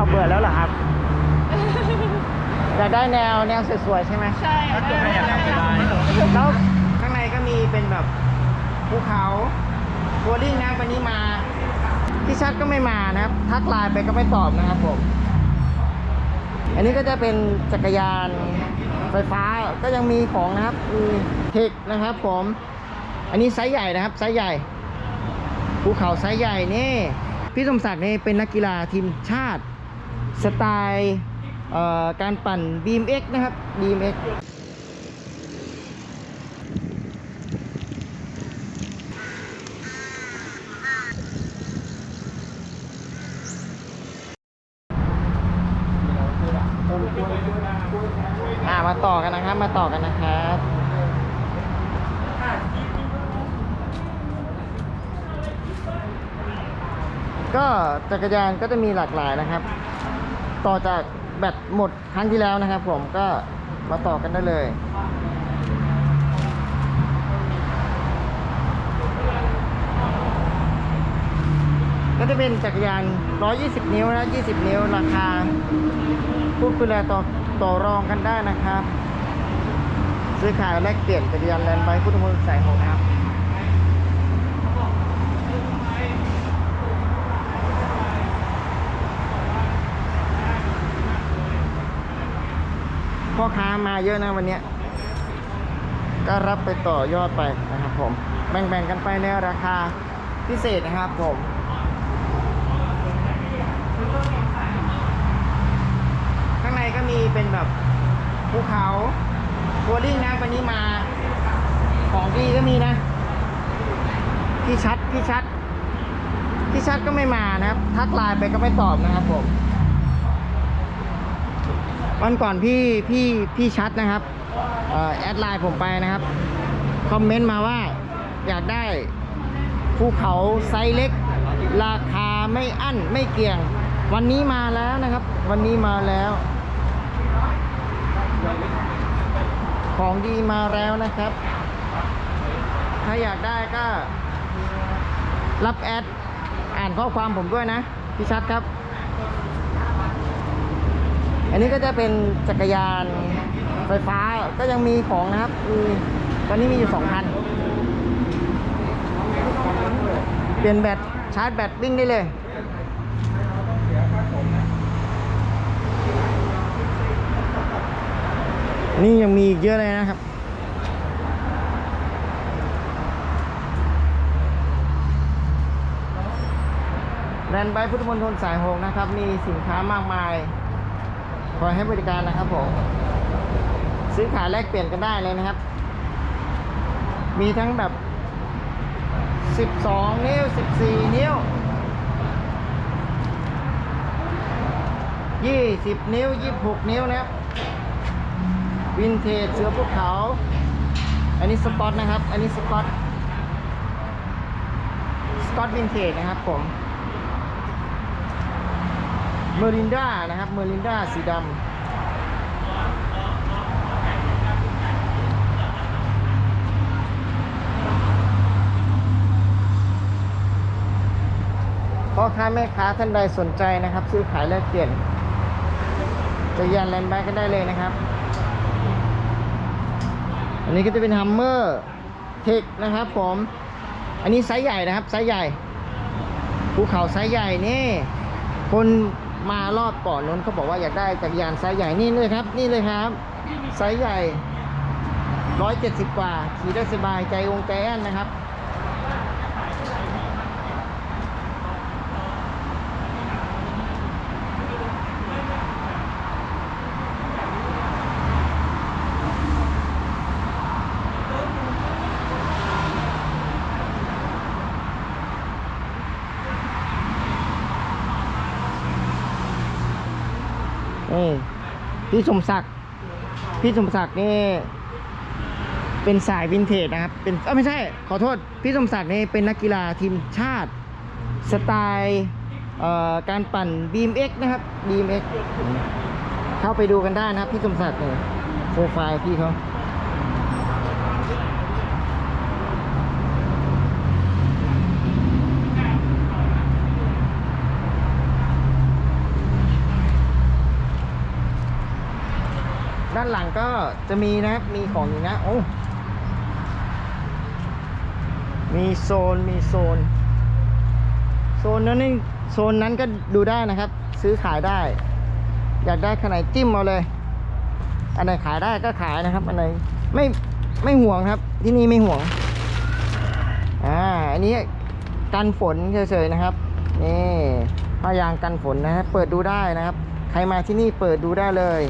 าเบื่อแล้วเหรอครับ อยากได้แนวแนวสวยๆใช่ไหมใช่ค่ะแล้วข้างในก็มีเป็นแบบภูเขาโบลิ่งนะวันนี้มาพี่ชัดก็ไม่มานะครับ ทักไลน์ไปก็ไม่ตอบนะครับผม อันนี้ก็จะเป็นจักรยานไฟฟ้าก็ยังมีของนะครับมีเทคนะครับผม อันนี้ไซส์ใหญ่นะครับไซส์ใหญ่ภูเขาไซส์ใหญ่นี่พี่สมศักดิ์นี่เป็นนักกีฬาทีมชาติ สไตล์การปั่น BMX นะครับ BMX อ่ามาต่อกันนะครับ มาต่อกันนะครับก็จักรยานก็จะมีหลากหลายนะครับ ต่อจากแบตหมดครั้งที่แล้วนะครับ ผมก็มาต่อกันได้เลยก็จะเป็นจักรยาน 120 นิ้วนะ 20 นิ้ว ราคาพูดคุยแลต่อต่อรองกันได้นะครับ ซื้อขายแลกเปลี่ยนจักรยานแลนด์ไบค์พุทธมนตรสายหกนะครับ พ่อค้ามาเยอะนะวันนี้ก็รับไปต่อยอดไปนะครับผม แบ่งๆกันไปในราคาพิเศษนะครับผมข้างในก็มีเป็นแบบภูเขาโบลิ่งนะวันนี้มาของดีก็มีนะพี่ชัดพี่ชัดพี่ชัดก็ไม่มานะครับ ทักไลน์ไปก็ไม่ตอบนะครับผม วันก่อนพี่พี่พี่ชัดนะครับอแอดไลน์ผมไปนะครับ คอมเมนต์มาว่าอยากได้ภูเขาไซส์เล็ก ราคาไม่อั้นไม่เกี่ยง วันนี้มาแล้วนะครับ วันนี้มาแล้ว ของดีมาแล้วนะครับ ถ้าอยากได้ก็รับแอดอ่านข้อความผมด้วยนะพี่ชัดครับ อันนี้ก็จะเป็นจักรยานไฟฟ้าก็ยังมีของนะครับมีตอนนี้มีอยู่สองคันเปลี่ยนแบตชาร์จแบตวิ่งได้เลยนี่ยังมีอีกเยอะเลยนะครับ แลนด์ไบพุทธมณฑลสายหกนะครับ มีสินค้ามากมาย คอยให้บริการนะครับผม ซื้อขายแลกเปลี่ยนกันได้เลยนะครับ มีทั้งแบบ 12 นิ้ว 14 นิ้ว 20 นิ้ว 26 นิ้วนะครับ วินเทจเสือภูเขา อันนี้สปอตนะครับ อันนี้สปอตสกอตวินเทจนะครับผม เมอรินด้านะครับ เมอรินด้าสีดำพ่อค้าแม่ค้าท่านใดสนใจนะครับ ซื้อขายแลกเปลี่ยนจะยันแลนด์แบ็กก็ได้เลยนะครับ อันนี้ก็จะเป็นฮัมเมอร์เทคนะครับผม อันนี้ไซส์ใหญ่นะครับไซส์ใหญ่ภูเขาไซส์ใหญ่นี่คน มารอบก่อนนู้นเขาบอกว่าอยากได้จักรยานไซส์ใหญ่นี่เลยครับ นี่เลยครับไซส์ใหญ่ร้อยเจ็ดสิบกว่าขี่ได้สบายใจองใจแอนนะครับ นี่พี่สมศักดิ์พี่สมศักดิ์นี่ เป็นสายวินเทจนะครับ เป็นเออไม่ใช่ ขอโทษ พี่สมศักดิ์นี่เป็นนักกีฬาทีมชาติ สไตล์เอ่อการปั่น BMX นะครับ BMX เข้าไปดูกันได้นะครับ พี่สมศักดิ์เนี่ยโปรไฟล์พี่เขา ด้านหลังก็จะมีนะครับ มีของอยู่นะ โอ้มีโซน มีโซน โซนนั้นนี่โซนนั้นก็ดูได้นะครับ ซื้อขายได้ อยากได้ขนาดจิ้มเอาเลย อันไหนขายได้ก็ขายนะครับ อันไหนไม่ไม่ห่วงครับ ที่นี่ไม่ห่วง อ่า อันนี้กันฝนเฉยๆนะครับ นี่ผ้ายางกันฝนนะครับ เปิดดูได้นะครับ ใครมาที่นี่เปิดดูได้เลย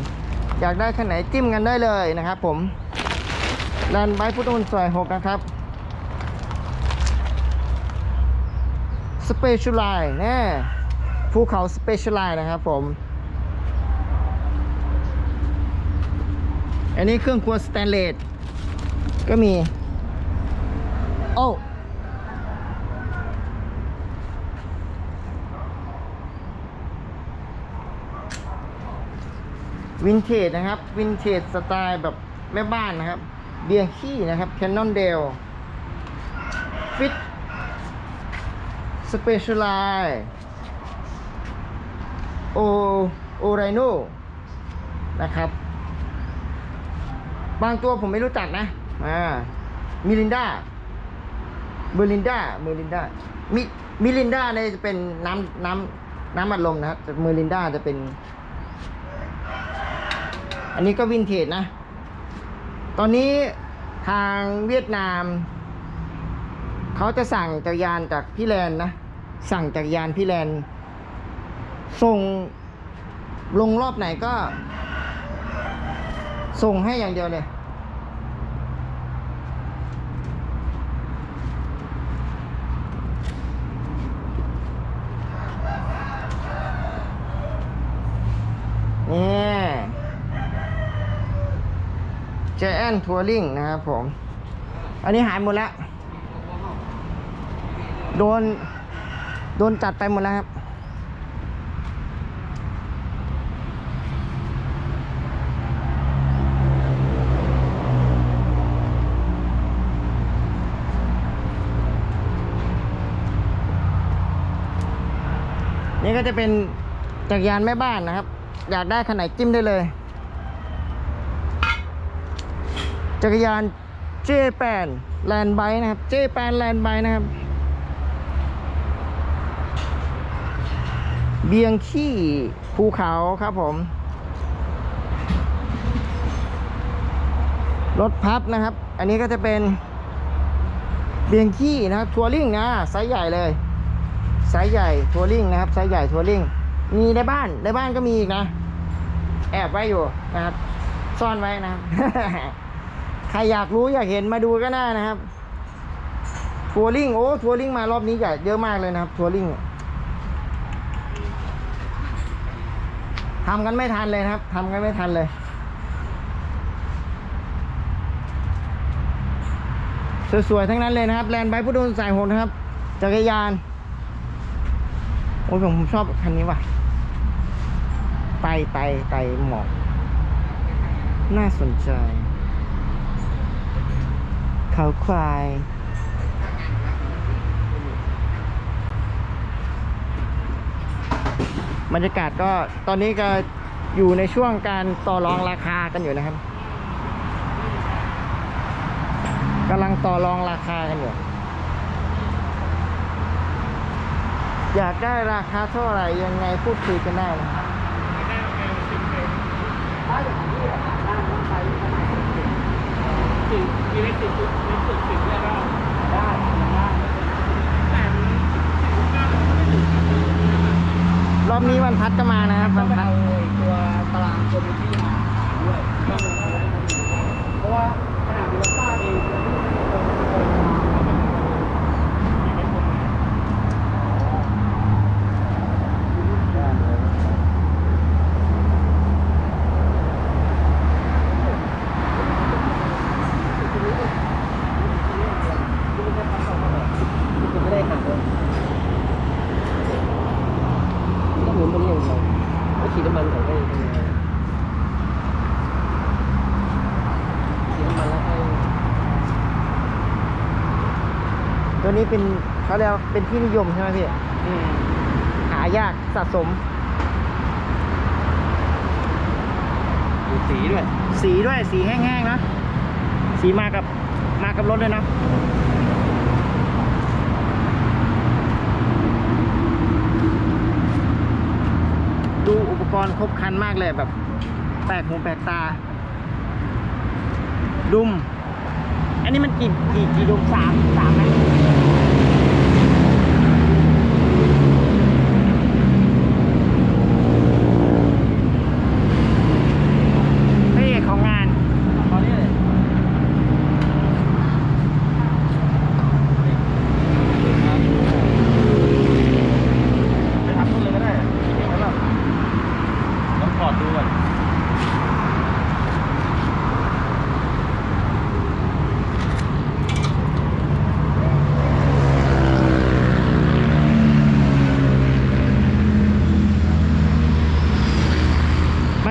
อยากได้ขนาดจิ้มกันได้เลยนะครับ ผมแลนไบพุทธมนต์ซอยหกนะครับสเปเชียลไลน์แน่ภูเขาสเปเชียลไลน์นะครับผม อันนี้เครื่องครัวสแตนเลสก็มี โอ้ วินเทจนะครับ วินเทจสไตล์แบบแม่บ้านนะครับ เบียงขี้นะครับแคนนอนเดลฟิตสเปเชียลไลโอโอไรโนนะครับ บางตัวผมไม่รู้จักนะอ่ามิลินดาเบอร์ลินดาเมอร์ลินดามิมิลินดาเนี่ยจะเป็นน้ำน้ำน้ำอัดลมนะครับเมอร์ลินดาจะเป็น อันนี้ก็วินเทจนะ ตอนนี้ทางเวียดนาม เขาจะสั่งจักรยานจากพี่แลนนะ สั่งจักรยานพี่แลนส่งลงรอบไหนก็ ส่งให้อย่างเดียวเลยนี่ เจแอนทัวริงนะครับผม อันนี้หายหมดแล้ว โดน โดนจัดไปหมดแล้วครับ นี่ก็จะเป็นจักรยานแม่บ้านนะครับ อยากได้ขนาดจิ้มได้เลย จักรยานเจแปนแลนด์ไบนะครับเจแปนแลนด์ไบนะครับ เบียงขี้ภูเขาครับผม รถพับนะครับ อันนี้ก็จะเป็น เบียงขี้นะครับ ทัวริงนะไซส์ใหญ่เลยไซส์ใหญ่ทัวริงนะครับไซส์ใหญ่ทัวริงมีในบ้านในบ้านก็มีอีกนะ แอบไว้อยู่นะครับ ซ่อนไว้นะครับ ใครอยากรู้อยากเห็นมาดูก็ได้นะครับ ทัวริงโอ้ ทัวริงมารอบนี้ใหญ่เยอะมากเลยนะครับ ทัวริงทำกันไม่ทันเลยครับทำกันไม่ทันเลย สวยๆ ทั้งนั้นเลยนะครับ แลนด์ไบค์พุทธนสายหกนะครับ จักรยาน โอ้ยผมชอบคันนี้ว่ะไตไตไตหมอก น่าสนใจ เขาควาย บรรยากาศก็ตอนนี้ก็อยู่ในช่วงการต่อรองราคากันอยู่นะครับกำลังต่อรองราคากันอยู่ อยากได้ราคาเท่าไหร่ยังไงพูดคุยกันได้นะครับ สิบมีเลขสิบชุดเลขสิบสิบได้ก็ได้ได้แต่มันสิบเก้ามันก็ไม่ถึง รอบนี้วัน พัดก็มานะครับ ต้ วั อง น ไป พัด เอาตัวตารางคอมมิตี้มาด้วยเพราะว่าขนาดมีรถป้าเองเราไม่ได้โอนโอนมาเขาแบบมีไม่ครบนะ คุณไม่ได้หักเลยก็หมุนตรงนี้อย่างเดียวแล้วฉีดน้ำมันใส่ไปตรงนี้ฉีดน้ำมันแล้วให้ ตัว นี้เป็นเขาเรียกว่าเป็นที่นิยมใช่ไหมพี่อืมหายากสะสมสสีด้วย สีด้วยสีแห้งๆนะ สีมากับมากับรถเลยนะ ดูอุปกรณ์ครบครันมากเลยแบบ แปลกหูแปลกตา ดุม อันนี้มันกี่กี่กี่ดุมสามสามไหมพระเอกของงาน ตอนนี้เลย ไปทำนู่นเลยก็ได้แล้วแบบต้องถอดดูก่อน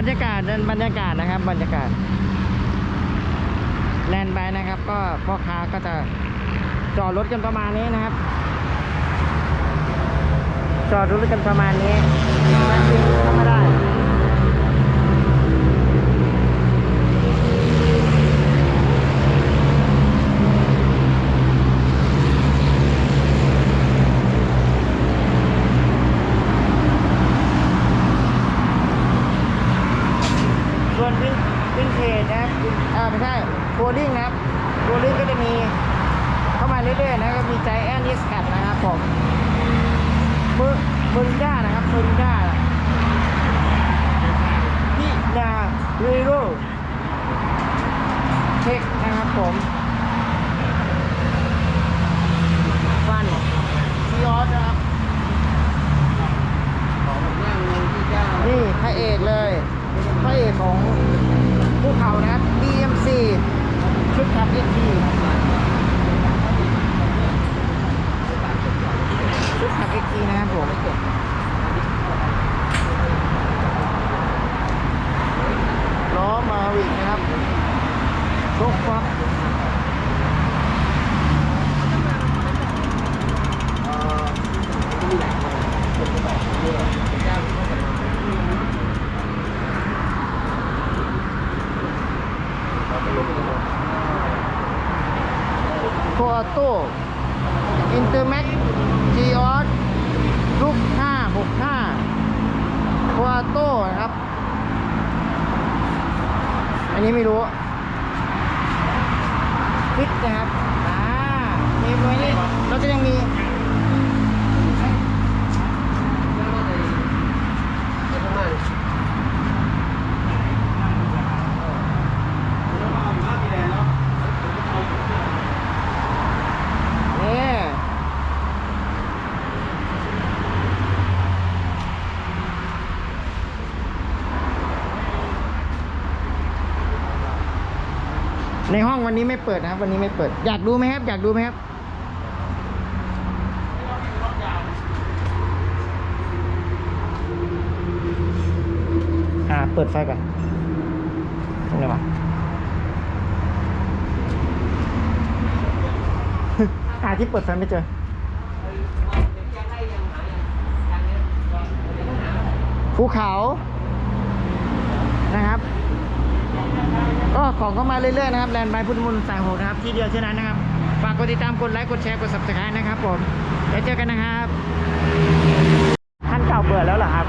บรรยากาศนั่นบรรยากาศนะครับ บรรยากาศ แลนด์ไปนะครับ ก็พ่อค้าก็จะจอดร ถกันประมาณนี้นะครับ จอดรถกันประมาณนี้ธรรมดาวนวินวินเทจนะครับวินอ่าไม่ใช่โคลิ่งนะครับโคลิ่งก็จะมีเข้ามาเรื่อยๆนะครับมีใจแอนดิสแคทนะครับผมเบอร์เบอร์ ด้านะครับเบอร์ด้าพี่ดาเรโรเทคนะครับผมฟันซีออสนะครับนั่งลงที่เจ้านี่พระเอกเลยพระเอกของภูเขานะครับ BMC ชุดขับ XT ชุดขับ XT นะครับผมล้อมาวิกนะครับ โคฟักโคอาโต้อินเตอร์แม็กจีออสลูก565โคอาโต้นะครับ อันนี้ไม่รู้ ฟิตนะครับอ่ามีไว้นี่เราจะยังมี นี่ในห้อง วันนี้ไม่เปิดนะครับ วันนี้ไม่เปิด อยากดูไหมครับ อยากดูไหมครับอ่าเปิดไฟก่อนตรงไหนวะหาที่เปิดไฟไม่เจอภูเขานะครับ ก็ของก็มาเรื่อยๆนะครับแลนด์บายพุทธมนต์สายหกนะครับที่เดียวเท่านั้นนะครับฝากกดติดตามกดไลค์กดแชร์กด subscribe นะครับผมแล้วเจอกันนะครับท่านเก่าเบื่อแล้วเหรอครับ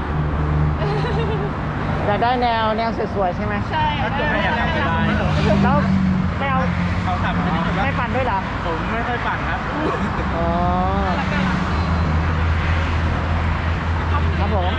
อยากได้แนวแนวสวยๆใช่ไหมใช่ถ้าเไม่อยากทำเป็ายแล้วแนวเขาทำไม่ปั่นด้วยหรอผมไม่ค่อยปั่นครับอ๋อครับผม